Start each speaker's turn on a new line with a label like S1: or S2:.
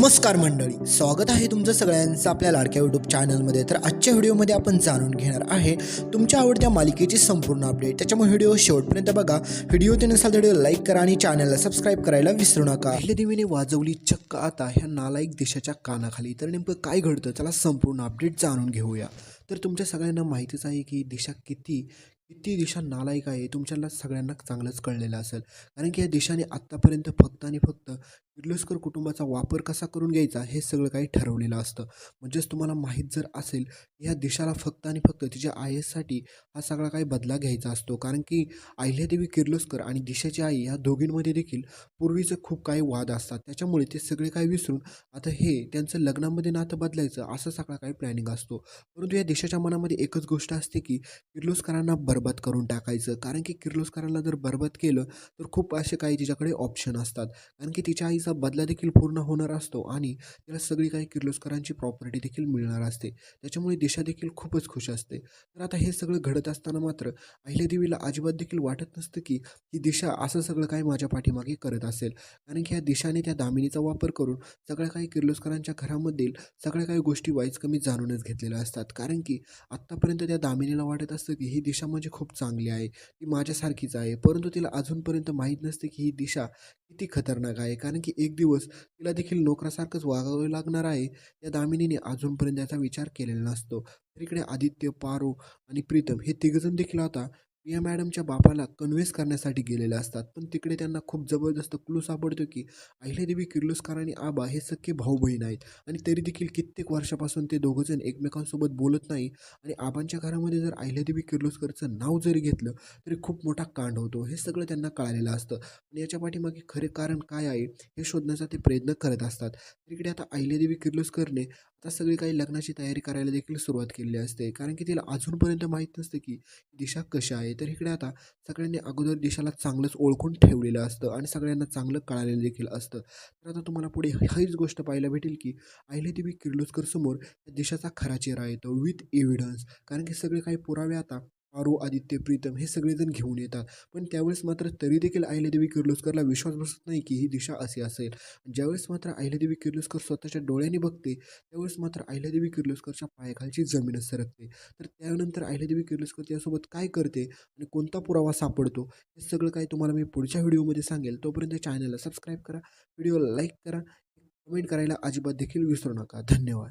S1: नमस्कार मंडळी स्वागत आहे तुमचं सगळ्यांचं आपल्या लाडक्या यूट्यूब चॅनलमध्ये तर आजच्या व्हिडिओमध्ये आपण जाणून घेणार आहे तुमच्या आवडत्या मालिकेची संपूर्ण अपडेट त्याच्यामुळे व्हिडिओ शेवटपर्यंत बघा. व्हिडिओ ते नसाल तर व्हिडिओ लाईक करा आणि चॅनलला सबस्क्राईब करायला विसरू नका. पहिल्या देवीने वाजवली चक्क आता ह्या नालायक देशाच्या कानाखाली. तर नेमकं काय घडतं? चला संपूर्ण अपडेट जाणून घेऊया. तर तुमच्या सगळ्यांना माहितीच आहे की दिशा किती किती दिशा नालायक आहे तुमच्याला सगळ्यांना चांगलंच कळलेलं असेल. कारण की या दिशाने आत्तापर्यंत फक्त आणि फक्त किर्लोस्कर कुटुंबाचा वापर कसा करून घ्यायचा हे सगळं काही ठरवलेलं असतं. म्हणजेच तुम्हाला माहीत जर असेल ह्या देशाला फक्त आणि फक्त तिच्या आय हा सगळा काही बदला घ्यायचा असतो. कारण की अहिल्यादेवी किर्लोस्कर आणि दिशाची आई ह्या दोघींमध्ये देखील पूर्वीचे खूप काही वाद असतात. त्याच्यामुळे ते सगळे काही विसरून आता हे त्यांचं लग्नामध्ये नातं बदलायचं असं सगळा काही प्लॅनिंग असतो. परंतु या देशाच्या मनामध्ये एकच गोष्ट असते की किर्लोस्करांना बरबाद करून टाकायचं. कारण की किर्लोस्करांना जर बरबाद केलं तर खूप असे काही तिच्याकडे ऑप्शन असतात. कारण की तिच्या आईचा बदला देखील पूर्ण होणार असतो आणि तिला सगळी काही किर्लोस्करांची प्रॉपर्टी देखील मिळणार असते. त्याच्यामुळे दिशा देखील खूपच खुश असते. तर आता हे सगळं घडत असताना मात्र अहिल्यादेवीला अजिबात देखील वाटत नसतं की ही दिशा असं सगळं काही माझ्या पाठीमागे करत असेल. कारण की ह्या दिशाने त्या दामिनीचा वापर करून सगळ्या काही किर्लोस्करांच्या घरामधील सगळ्या काही गोष्टी वाईज कमी जाणूनच घेतलेल्या असतात. कारण की की आत्तापर्यंत त्या दामिनीला वाटत असतं की ही दिशा म्हणजे खूप चांगली आहे ती माझ्यासारखीच आहे. परंतु तिला अजूनपर्यंत माहीत नसते की ही दिशा किती खतरनाक आहे. कारण की एक दिवस तिला देखील नोकरासारखंच वागावं लागणार आहे. या दामिनीने अजूनपर्यंत याचा विचार केलेला नसतो. तिकडे आदित्य पारो आणि प्रीतम हे तिघजण देखील आता प्रिया मॅडमच्या बापाला कन्व्हिन्स करण्यासाठी गेलेले असतात. पण तिकडे त्यांना खूप जबरदस्त क्लू सापडतो की अहिल्यादेवी किर्लोस्कर आणि आबा हे सख्खे भाऊ बहीण आहेत. आणि तरी देखील कित्येक वर्षापासून ते दोघंजण एकमेकांसोबत बोलत नाही. आणि आबांच्या घरामध्ये जर अहिल्यादेवी किर्लोस्करचं नाव जरी घेतलं तरी खूप मोठा कांड होतो. हे सगळं त्यांना कळालेलं असतं. आणि याच्या पाठीमागे खरे कारण काय आहे हे शोधण्याचा ते प्रयत्न करत असतात. तिकडे आता अहिल्यादेवी किर्लोस्करने आता सगळी काही लग्नाची तयारी करायला देखील सुरुवात केलेली असते. कारण की तिला अजूनपर्यंत माहीत नसतं की दिशा कशा आहे. तर इकडे आता सगळ्यांनी अगोदर दिशाला चांगलंच ओळखून ठेवलेलं असतं आणि सगळ्यांना चांगलं कळालेलं देखील असतं. तर आता तुम्हाला पुढे हीच गोष्ट पाहायला भेटेल की अहिल्यादेवी किर्लोस्कर समोर दिशाचा खरा चेहरा येतो विथ एव्हिडन्स कारण की सगळे काही पुरावे आता आरो आदित्य प्रीतम हे सगळेजण घेऊन येतात. पण त्यावेळेस मात्र तरी देखील अहिल्यादेवी किर्लोस्करला विश्वास बसत नाही की ही दिशा अशी असेल. ज्यावेळेस मात्र अहिल्यादेवी किर्लोस्कर स्वतःच्या डोळ्याने बघते त्यावेळेस मात्र अहिल्यादेवी किर्लोस्करच्या पायाखालची जमीनच सरकते. तर त्यानंतर अहिल्यादेवी किर्लोस्कर त्यासोबत काय करते आणि कोणता पुरावा सापडतो हे सगळं काय तुम्हाला मी पुढच्या व्हिडिओमध्ये सांगेल. तोपर्यंत चॅनलला सबस्क्राईब करा व्हिडिओला लाईक करा कमेंट करायला अजिबात देखील विसरू नका. धन्यवाद.